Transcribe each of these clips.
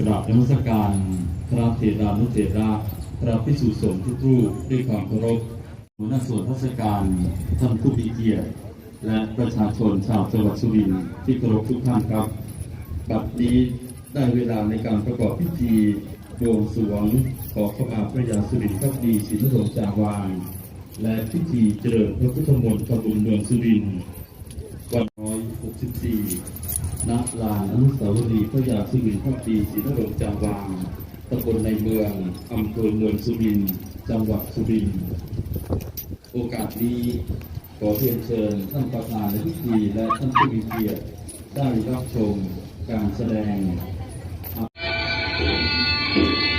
กราบนมัสการพระเถรานุเถระพระพิสุสงฆ์ทุกรูปด้วยความเคารพหัวหน้าส่วนราชการท่านผู้มีเกียรติ และประชาชนชาวจังหวัดสุรินทร์ที่เคารพทุกท่านครับบัดนี้ได้เวลาในการประกอบพิธีบวงสรวงขอข้ามาพระยาสุรินทร์พักดีศรีนรงค์จาวางและพิธีเจริญพระพุทธมนต์ขบุญเมืองสุรินทร์วันร้อยหกสิบสี่ ณลานอนุสาวรีย์พระยาสุรินทร์พักดีศรีนรงจาวางตำบลในเมืองอำเภอเมืองสุรินทร์จังหวัดสุรินทร์โอกาสนี้ขอเรียนเชิญท่านประธานในพิธีและท่านผู้มีเกียรติได้รับชมการแสดงยก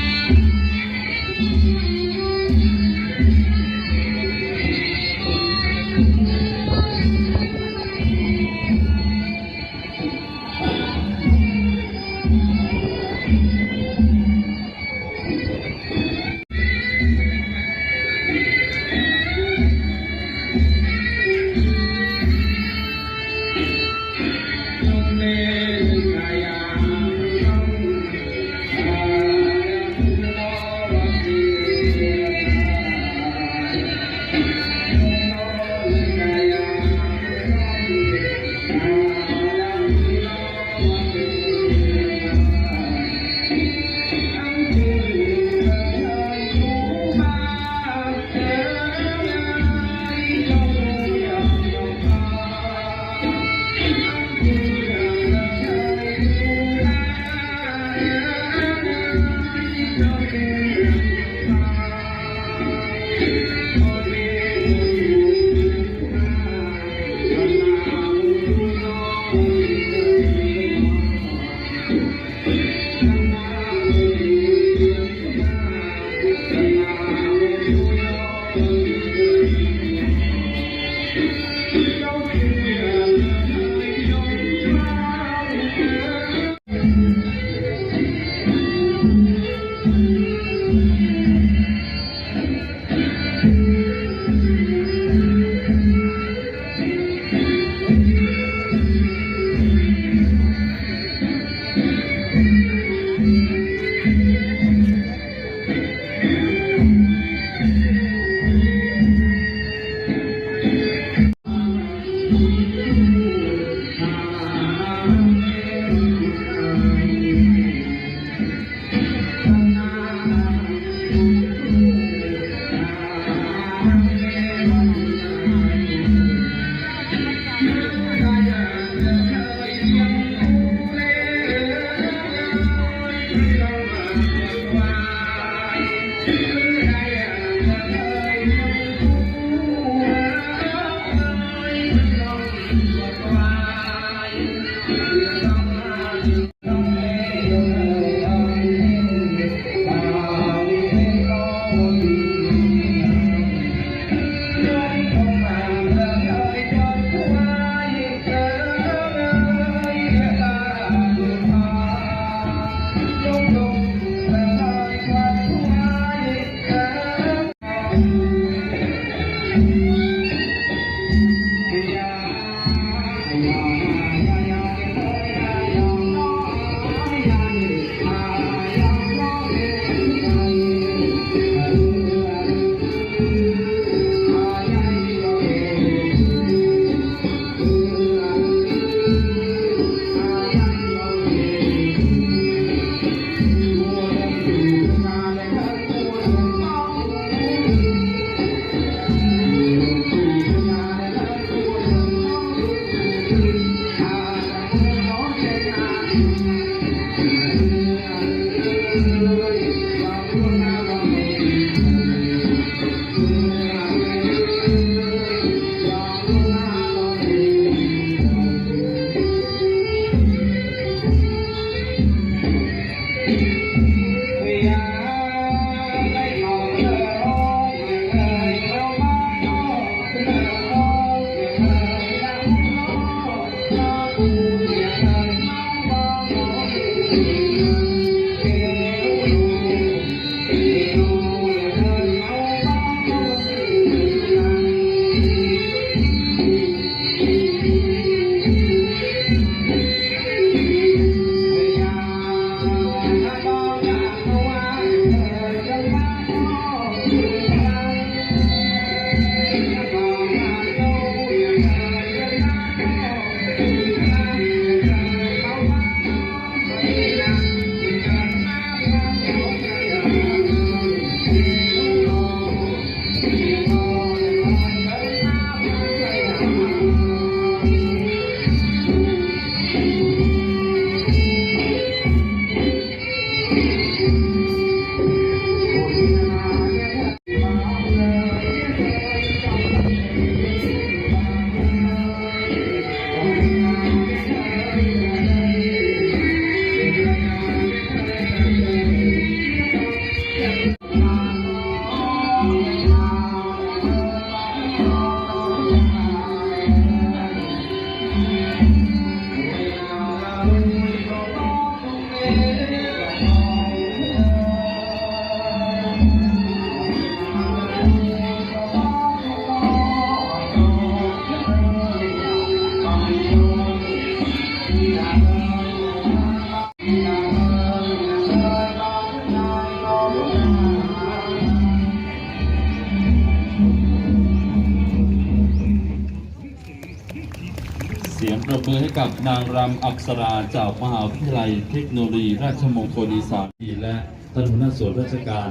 กับนางรำอักษราจากมหาวิทยาลัยเทคโนโลยีราชมงคลอีสานและท่านหัวหน้าส่วนราชการ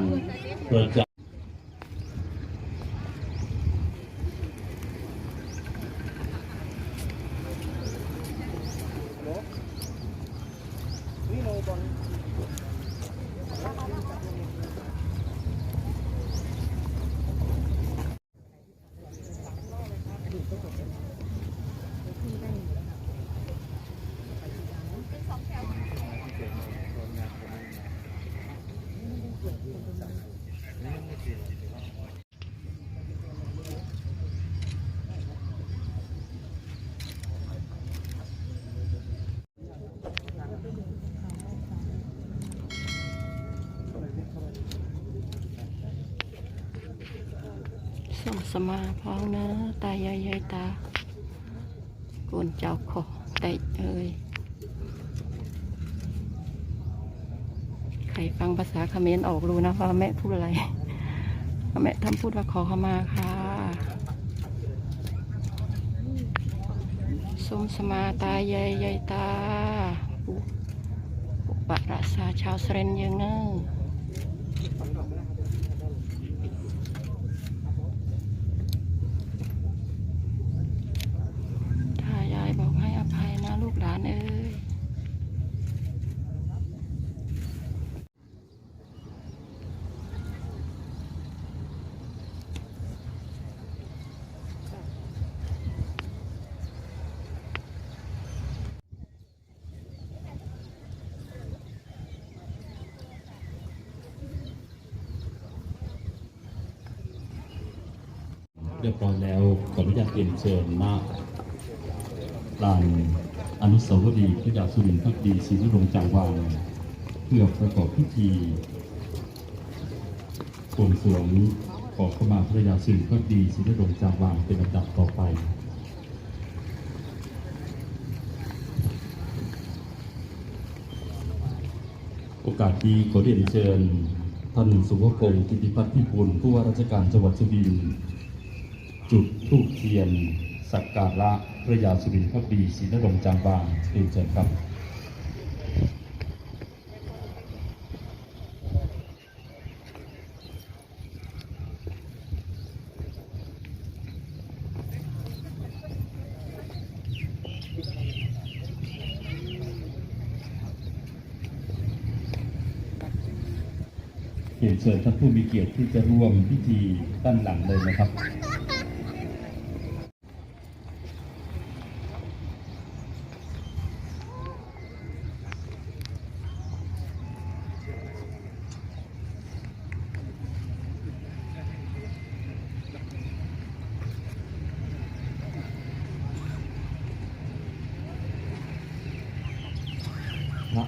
ประจำ สมาพองเนอะตายายยายตาโกนเจ้าขอได้เอ้ยใครฟังภาษาเขมรออกรู้นะว่าแม่พูดอะไร แม่ทำพูดว่าขอขมาค่ะสมสมาตายายยายตาปุปปะรักษาชาวเสรนยังเนอะ ถ้ายายบอกให้อภัยนะลูกหลานเอ้ย เรียบร้อยแล้วขออนุญาตเรียนเชิญมาลานอนุสาวรีย์พระยาสุรินทร์พักดีศรีนรงค์จางวางเพื่อประกอบพิธีบวงสรวงขอเข้ามาพระยาสุรินทร์พักดีศรีนรงค์จางวางเป็นลำดับต่อไปโอกาสนี้ขอเรียนเชิญท่านสุภพงศ์กิติพัฒน์พิบูลผู้ว่าราชการจังหวัดสุรินทร์ จุดทูปเทียน สักการะพระยาสุรินทร์พักดีศรีนรงจางบางเรียนเชิญครับเรียนเชิญท่านผู้มีเกียรติที่จะร่วมพิธีด้านหลังเลยนะครับ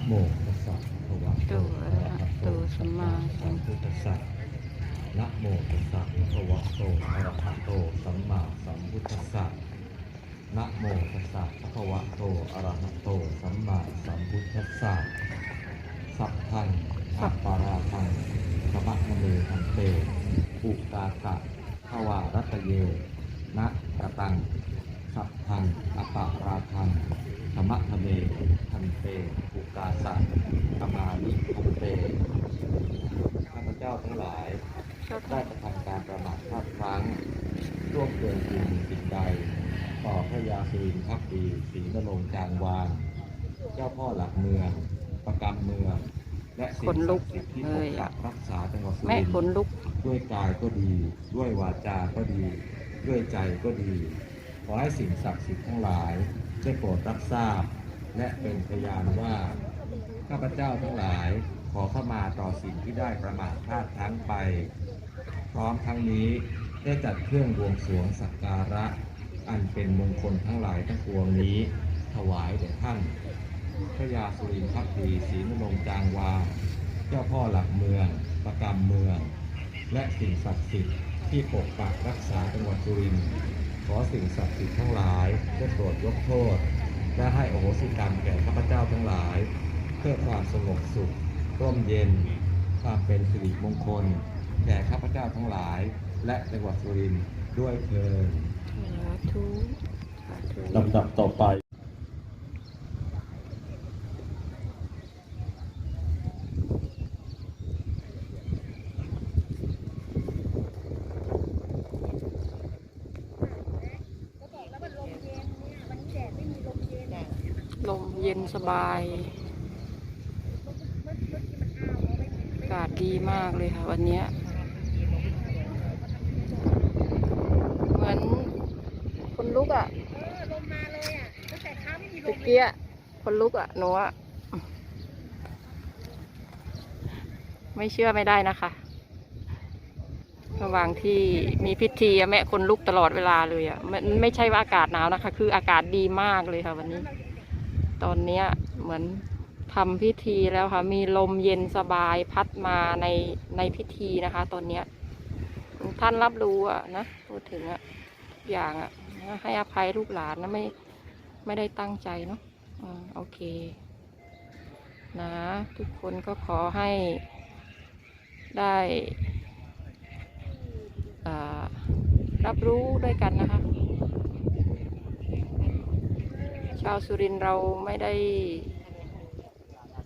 โมตัสสะภะวะโตอะระหะโตสัมมาสัมพุทธัสสะนะโมตัสสะภะวะโตอะระหะโตสัมมาสัมพุทธัสสะนะโมตัสสะภะวะโตอะระหะโตสัมมาสัมพุทธัสสะสัพพังอัปปาราทังขมัคเมทันเตอุกาสะภวารัตเยนะกะตังสัพพังอัปปาราทัง ธรรมะทะเมทันเตอุกาสะธรรมานิทันเตข้าพเจ้าทั้งหลาย ได้กระทำการประมาทพลาดพลั้งร่วมเกินจริงสิ่งใด ต่อพระยาสุรินทร์พักดีศรีนรงค์จางวางเจ้าพ่อหลักเมือง ประกำเมือง และสิ่งขนลุศักกดิ์สิทธิ์ที่เลปกยปัอะกรักษาจังหวัดสุแม่รินทขนร์ลุกด้วยกายก็ดี ด้วยวาจาก็ดี ด้วยใจก็ดี ขอให้สิ่งศักดิ์สิทธิ์ทั้งหลาย ได้โปรดรับทราบ และเป็นพยานว่า ข้าพเจ้าทั้งหลายขอเข้ามาต่อสิ่งที่ได้ประมาทพลาดพลั้งไป พร้อมทั้งนี้ได้จัดเครื่องบวงสรวงสักการะ อันเป็นมงคลทั้งหลายทั้งปวงนี้ ถวายแด่ท่าน พระยาสุรินทร์พักดีศรีนรงจางวา เจ้าพ่อหลักเมือง ประกำเมือง และสิ่งศักดิ์สิทธิ์ที่ปกปักรักษาจังหวัดสุรินทร์ สิ่งศักดิ์สิทธิ์ทั้งหลายได้โปรดยกโทษ และให้อโหสิกรรมแก่ข้าพเจ้าทั้งหลาย เพื่อความสงบสุขร่มเย็นความเป็นสิริมงคล แก่ข้าพเจ้าทั้งหลาย และจังหวัดสุรินทร์ด้วยเถิดสาธุสาธุลำดับต่อไป เย็นส บายอากาศดีมากเลยค่ะวันนี้เหมือนคนลุกอะเมมาเลยอะตั้งแต่เช้าไม่มีลตะเกียคนลุกอะหนูอะไม่เชื่อไม่ได้นะคะระหว่างที่มีพิธีแม่คนลุกตลอดเวลาเลยอะมันไม่ใช่ว่าอากาศหนาวนะคะ คืออากาศดีมากเลยค่ะวันนี้ ตอนนี้เหมือนทำพิธีแล้วค่ะ มีลมเย็นสบายพัดมาในในพิธีนะคะ ตอนนี้ท่านรับรู้อะนะพูดถึงอะทุกอย่างอะให้อภัยลูกหลานนะไม่ไม่ได้ตั้งใจเนาะอโอเค นะ ทุกคนก็ขอให้ได้อ่ารับรู้ด้วยกันนะคะ ชาวสุรินทร์เราไม่ได้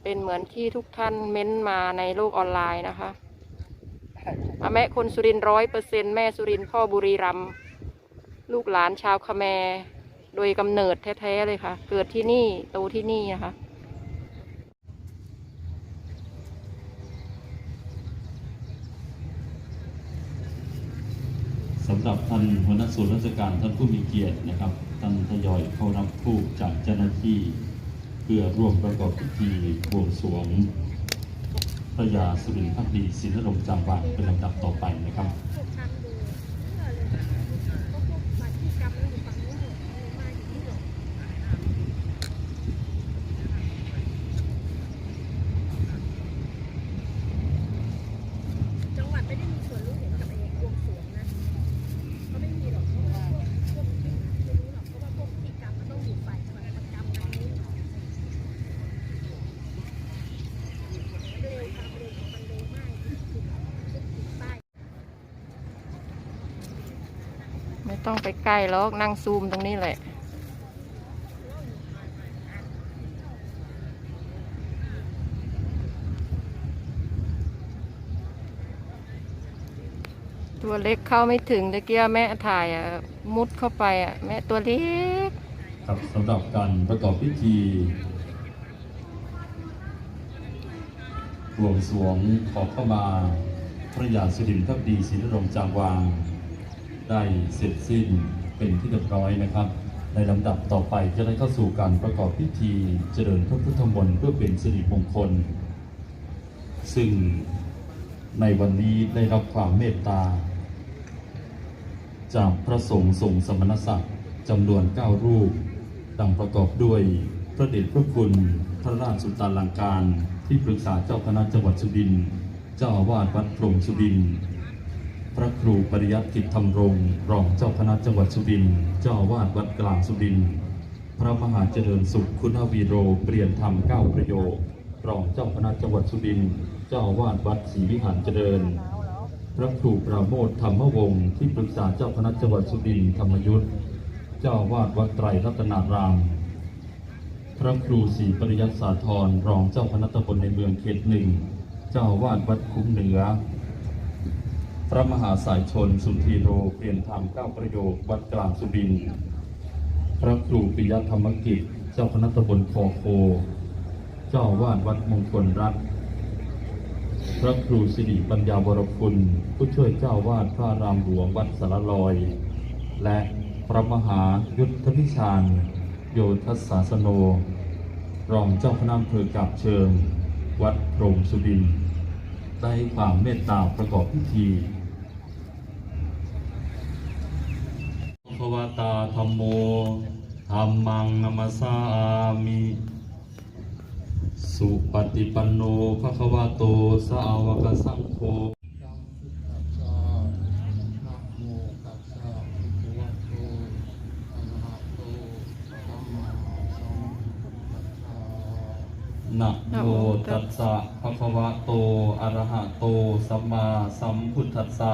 เป็นเหมือนที่ทุกท่านเม้นต์มาในโลกออนไลน์นะคะอาแม่คนสุรินร้อยเปอร์เซ็นแม่สุรินทร์พ่อบุรีรัมลูกหลานชาวคแมโดยกำเนิดแท้ๆเลยค่ะ เกิดที่นี่โตที่นี่นะคะสำหรับท่านหัวหน้าส่วนราชการท่านผู้มีเกียรตินะครับ ท่านทยอยเข้ารับผู้จากเจ้าหน้าที่ เพื่อร่วมประกอบพิธีบวงสรวงพระยาสุรินทร์พักดีศรีนรงค์จำวางเป็นลำดับต่อไปนะครับ พวกฉันดูเชื่อเลยก็พวกบัตรที่กรรมแล้วอยู่ฝั่งนู้นหมดเลยมาอยู่นี่หรอกจังหวัดไม่ได้มีส่วนรู้เห็นกับไอ้บวงสรวงนะเขาไม่มีหรอกเพราะว่าพวกพวกที่ไม่รู้หรอกเพราะว่าพวกที่กรรมมันต้องอยู่ฝ่ายจังหวัดประจำกันนี้เร็วความเร็วของมันเร็วมากสุดสุดใต้ ไม่ต้อง ไปใกล้หรอกนั่งซูมตรงนี้แหละ ตัวเล็กเข้าไม่ถึงตะเกียแม่ถ่ายอะมุดเข้าไปอะแม่ตัวเล็กครับสำหรับการประกอบพิธีบวงสรวงขอเข้ามาพระยาสุรินทร์พักดีศรีนรงจางวาง ได้เสร็จสิ้น เป็นที่เรียบร้อยนะครับ ในลำดับต่อไปจะได้เข้าสู่การประกอบพิธีเจริญพระพุทธมนต์เพื่อเป็นสิริมงคล ซึ่งในวันนี้ได้รับความเมตตา จากพระสงฆ์ทรงสมณศักดิ์จำนวน 9 รูป ดังประกอบด้วยพระเดชพระคุณพระราชสุตาลังการ ที่ปรึกษาเจ้าคณะจังหวัดสุริน เจ้าอาวาสวัดพรหมสุริน พระครูปริยัติกิจธรรมรงค์รองเจ้าคณะจังหวัดสุรินทร์เจ้าวาสวัดกลางสุรินทร์พระมหาเจริญสุขคุณวีโรเปลี่ยนธรรมเก้าประโยครองเจ้าคณะจังหวัดสุรินทร์เจ้าวาสวัดศรีวิหารเจริญ พระครูปราโมทธรรมวงศ์ที่ปรึกษาเจ้าคณะจังหวัดสุรินทร์ธรรมยุทธเจ้าวาดวัดไตรรัตนาราม พระครูศรีปริยัติสาธรรองเจ้าคณะตำบลในเมืองเขตหนึ่งเจ้าอาวาดวัดคุ้มเหนือ พระมหาสายชนสุธีโรเปลี่ยนธรรมเก้าประโยควัดกลางสุริน พระครูปิยธรรมกิจ เจ้าคณะตำบลคอโค เจ้าวาดวัดมงคลรัตนพระครูสิริปัญญาวรคุณ ผู้ช่วยเจ้าวาดพระรามหลวงวัดสารลอย และพระมหายุทธพิชานโยทัสสาสโน รองเจ้าคณะอำเภอกาบเชิง วัดโพรมสุรินได้ความเมตตาประกอบพิธีภควตา ธรรมโมธรรมังนัมสสามิ สุปฏิปันโนภะคะวะโต สาวกสังโฆดังพุทธัสสะนะโมตัสสะภะคะวะโต อะระหะโต สัมมาสัมพุทธัสสะ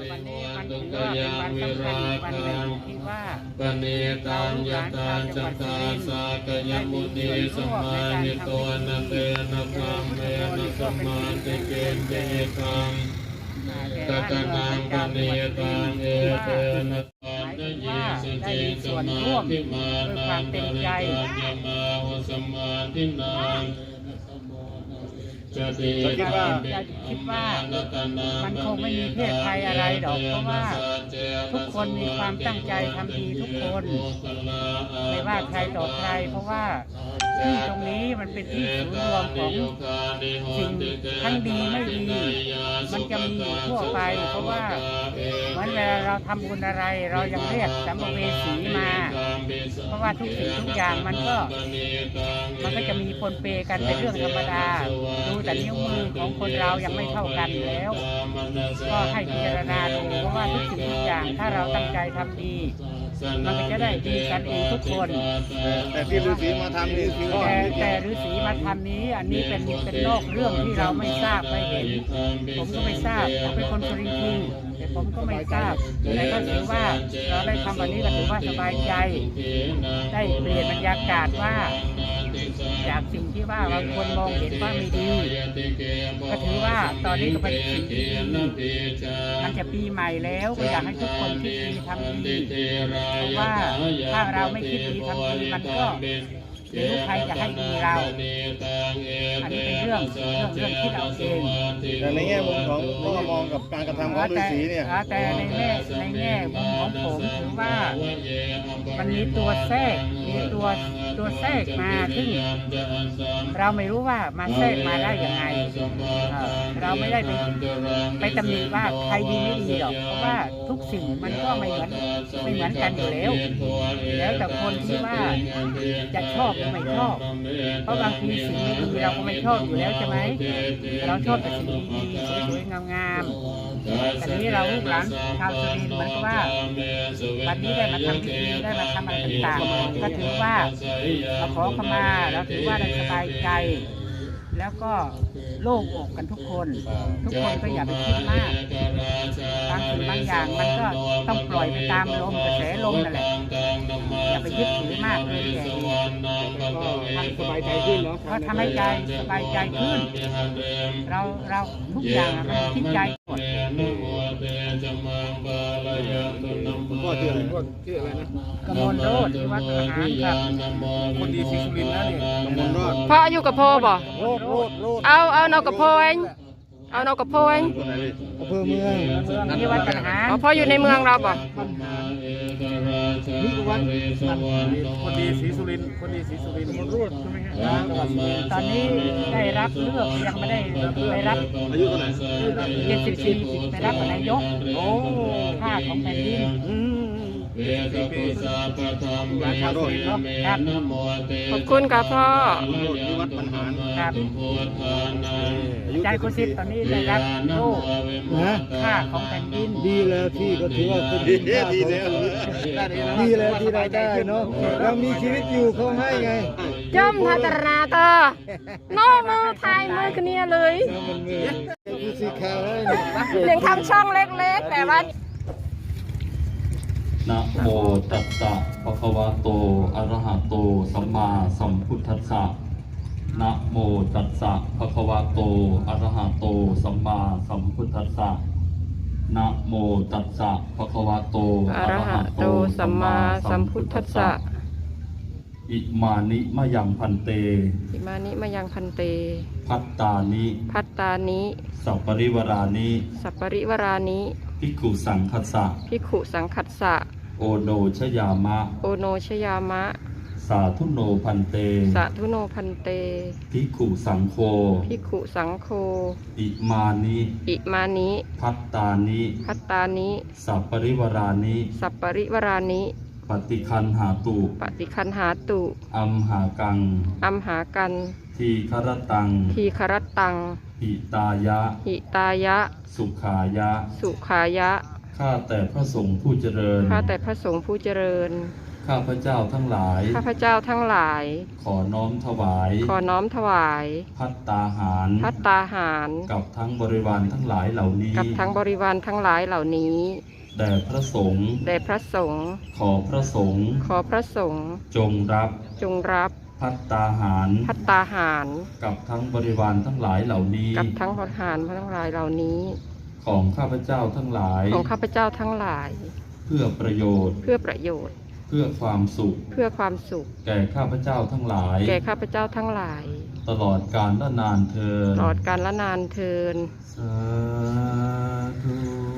วันนี้มันถือว่าเป็นวันสำคัญวันหนึ่งที่ว่าปณิตังยตาจัตตาสากยมุนีสมานิโตนเตนะธรรมเมนะสมมาติเกณเจตังตะกะนังปณิตังเอเตนะตันนเยสุเจสมาธิมานังปริตังยมาวสมาธินัง จะติคิดว่าคิดว่ามันคงไม่มีเพศภัยอะไรหรอกเพราะว่าทุกคนมีความตั้งใจทำดีทุกคนไม่ว่าใครต่อใคร เพราะว่าที่ตรงนี้มันเป็นที่ศูนย์รวมของสิ่งทั้งดีไม่ดี มันจะมีอยู่ทั่วไป เพราะว่าเหมือนเวลาเราทำบุญอะไร เรายังเรียกสัมภเวสีมา เพราะว่าทุกสิ่งทุกอย่างมันก็ มันก็จะมีคนเปกันเป็นเรื่องธรรมดา ดูแต่นิ้วมือของคนเรายังไม่เท่ากันแล้ว ก็ให้พิจารณาดูเพราะว่าทุกสิ่งทุกอย่างถ้าเราตั้งใจทำดี มันก็จะได้ดีกันเองทุกคนแต่ที่ฤาษีมาทำนี่คือว่าแต่แต่ฤาษีมาทำนี้ อันนี้เป็นเป็นโลกเรื่องที่เราไม่ทราบไม่เห็น ผมก็ไม่ทราบผมเป็นคนสุรินทร์จริงแต่ผมก็ไม่ทราบแต่ก็ถือว่าเราได้ทำวันนี้ก็ถือว่าสบายใจ ได้เปลี่ยนบรรยากาศว่า จากสิ่งที่ว่าบางคนมองเห็นว่าไม่ดี ก็ถือว่าตอนนี้ก็เป็นสิ่งที่ดีมันจะปีใหม่แล้วก็อยากให้ทุกคนคิดดีทำดีเพราะว่าถ้าเราไม่คิดดีทำดีมันก็ไม่รู้ใครจะให้ดีเรา อันนี้เป็นเรื่องเรื่องเรื่องที่เราเองแต่ในแง่มุมของพ่อมองกับการกระทำของฤาษีเนี่ยแต่แต่ในแง่ในแง่มุมของผมถือว่ามันมีตัวแทรกมีตัว ตัวแทรกมาซึ่งเราไม่รู้ว่ามาแทรกมาได้ยังไงเราไม่ได้ไปไปตำหนิว่าใครดีไม่ดีหรอกเพราะว่าทุกสิ่งมันก็ไม่เหมือนไม่เหมือนกันอยู่แล้ว แล้วแต่คนที่ว่าจะชอบหรือไม่ชอบ เพราะบางทีสิ่งไม่ดีเราก็ไม่ชอบอยู่แล้วใช่ไหมเราชอบแต่สิ่งดีๆสวยๆงามๆแต่นี้เราลูกหลานชาวสุรินทร์เหมันก็ว่าวันนี้ได้มาทำพิธีได้มาทำอะไรต่างๆก็ถือว่าเราขอขมาเราถือว่าได้สบายใจ แล้วก็โล่งอกกันทุกคน ทุกคนก็อย่าไปคิดมากบางสิ่งบางอย่างมันก็ต้องปล่อยไปตามลมกระแสลมนั่นแหละอย่าไปยึดถือมากเลยแก่ก็ทำสบายใจขึ้นเนาะก็ทำให้ใจสบายใจขึ้น เราเราทุกอย่างมันคิดใจหมด พ่อชื่ออะไรพ่อชื่ออะไรนะกมลโรดที่วัดอาหารครับคนดีศรีสุรินทร์นะเนี่ยกำมลรอดพ่ออยู่กับพ่อบ่โรดโรดโรดเอาเอานอกกับพ่อเองเอานอกกับพ่อเองอำเภอเมืองที่วัดอาหารอ๋อพ่ออยู่ในเมืองเราบ่นี่วัดคนดีศรีสุรินทร์คนดีศรีสุรินทร์มนรูดใช่ไหมฮะ ตอนนี้ได้รับเลือกยังไม่ได้ไปรับอายุเท่าไหร่เจ็ดสิบสี่ไปรับกับนายกโอ้ข้าของแผ่นดินอืมราชาโรดครับขอบคุณครับพ่อโรดที่วัดปัญหารครับใจกุศิษตอนนี้ได้รับโล่นะค่าของแผ่นดินดีแล้วที่ก็ถือว่าเป็นดีแล้วดีแล้วดีแล้วที่ได้ได้เนาะเรามีชีวิตอยู่เขาให้ไง จอมทัตราเตอน้องมือไทยมือกันเนี่ยเลยเรียเลี้ยงทำช่องเล็กๆ แต่ว่านะโมตัสสะภะคะวะโต อะระหะโต สัมมาสัมพุทธัสสะนะโมตัสสะภะคะวะโต อะระหะโต สัมมาสัมพุทธัสสะนะโมตัสสะภะคะวะโต อะระหะโต สัมมาสัมพุทธัสสะ อิมานิมะยังพันเต อิมานิมายังพันเต พัตตานิ พัตตานิ สัปปริวรานิ สัปปริวรานิภิกขุสังคัสสะ พิกขุสังคัสสะ โอโนชยามะ โอโนชยามะ สาธุโนพันเตสะทุโนพันเตภิกขุสังโฆ พิกขุสังโฆ อิมานิ อิมานิ พัตตานิ พัตตานิ สัปปริวรานิ สัปปริวรานิ ปฏิคันหาตุปฏิคันหาตุ อัมหากัง อัมหากัน ทีครตัง ทีครตตัง หิตายะ หิตายะ สุขายะ สุขายะ ข้าแต่พระสงฆ์ผู้เจริญ ข้าแต่พระสงฆ์ผู้เจริญขข้าพเจ้าทั้งหลาย ข้าพเจ้าทั้งหลาย ขอน้อมถวาย ขอน้อมถวาย พัตตาหาร พัตตาหาร กับทั้งบริวารทั้งหลายเหล่านี้ กับทั้งบริวารทั้งหลายเหล่านี้ แด่พระสงฆ์แด่พระสงฆ์ขอพระสงฆ์ขอพระสงฆ์จงรับจงรับพัตตาหาร พัตตาหาร กับทั้งบริวารทั้งหลายเหล่านี้ กับทั้งบริหารทั้งหลายเหล่านี้ ของข้าพเจ้าทั้งหลาย ของข้าพเจ้าทั้งหลาย เพื่อประโยชน์ เพื่อประโยชน์ เพื่อความสุข เพื่อความสุข แก่ข้าพเจ้าทั้งหลาย แก่ข้าพเจ้าทั้งหลาย ตลอดกาลและนานเทิน ตลอดกาลละนานเทิน สาธุ